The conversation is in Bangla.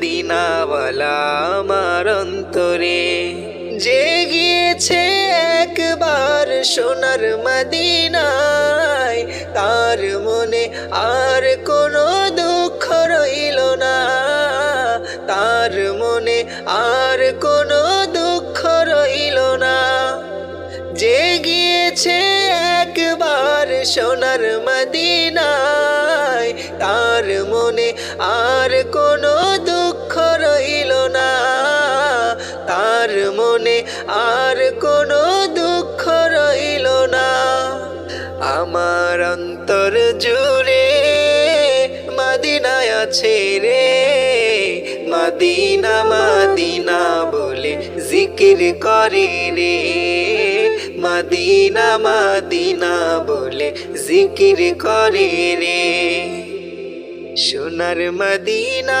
মদিনাওয়ালা আমার অন্তরে। যে গিয়েছে একবার সোনার মদিনায়, তার মনে আর কোনো দুঃখ রইল না। তার মনে আর কোনো দুঃখ রইল না। যে গিয়েছে একবার সোনার মদিনায়, তার মনে আর কোনো তার মনে আর কোনো দুঃখ রইল না। আমার অন্তর জুড়ে মদিনায় আছে রে। মাদিনা মাদিনা বলে জিকির করে রে। মাদিনা মাদিনা বলে জিকির করে রে। সোনার মদিনা